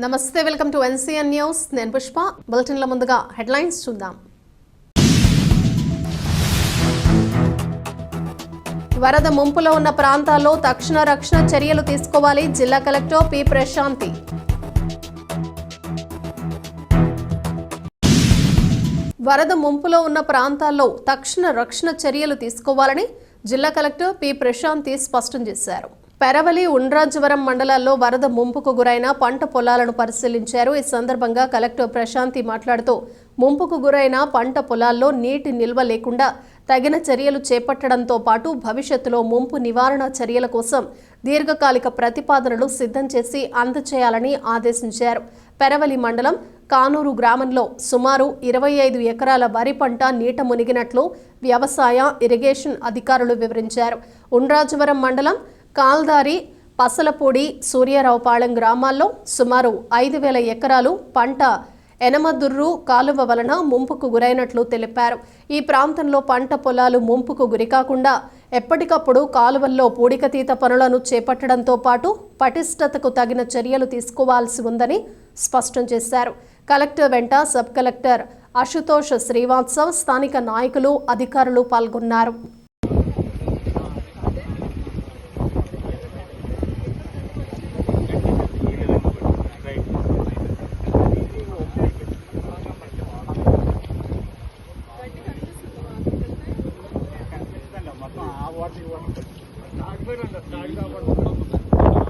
నమస్తే welcome to NCN news. నేను పుష్ప. బులెటిన్ల ముందుగా హెడ్లైన్స్ చూద్దాం. వరద ముంపులో ఉన్న ప్రాంతాల్లో తక్షణ రక్షణ చర్యలు తీసుకోవాలి జిల్లా కలెక్టర్ పి ప్రశాంతి. వరద ముంపులో ఉన్న ప్రాంతాల్లో తక్షణ రక్షణ చర్యలు తీసుకోవాలని జిల్లా కలెక్టర్ పి ప్రశాంతి స్పష్టం చేశారు. పెరవలి ఉండ్రాజవరం మండలాల్లో వరద ముంపుకు గురైన పంట పొలాలను పరిశీలించారు. ఈ సందర్భంగా కలెక్టర్ ప్రశాంతి మాట్లాడుతూ ముంపుకు గురైన పంట పొలాల్లో నీటి నిల్వ లేకుండా తగిన చర్యలు చేపట్టడంతో పాటు భవిష్యత్తులో ముంపు నివారణ చర్యల కోసం దీర్ఘకాలిక ప్రతిపాదనలు సిద్ధం చేసి అందచేయాలని ఆదేశించారు. పెరవలి మండలం కానూరు గ్రామంలో సుమారు ఇరవై ఐదు ఎకరాల వరి పంట నీట మునిగినట్లు వ్యవసాయ ఇరిగేషన్ అధికారులు వివరించారు. ఉండ్రాజవరం మండలం కాల్దారి పసలపూడి సూర్యారావుపాళెం గ్రామాల్లో సుమారు ఐదు వేల ఎకరాలు పంట ఎనమదుర్రు కాలువ వలన ముంపుకు గురైనట్లు తెలిపారు. ఈ ప్రాంతంలో పంట పొలాలు ముంపుకు గురికాకుండా ఎప్పటికప్పుడు కాలువల్లో పూడికతీత పనులను చేపట్టడంతో పాటు పటిష్టతకు తగిన చర్యలు తీసుకోవాల్సి ఉందని స్పష్టం చేశారు. కలెక్టర్ వెంట సబ్ కలెక్టర్ అశుతోష్ శ్రీవాత్సవ్ స్థానిక నాయకులు అధికారులు పాల్గొన్నారు. వాటికి తాగిపోయినా తాగి కాబట్టి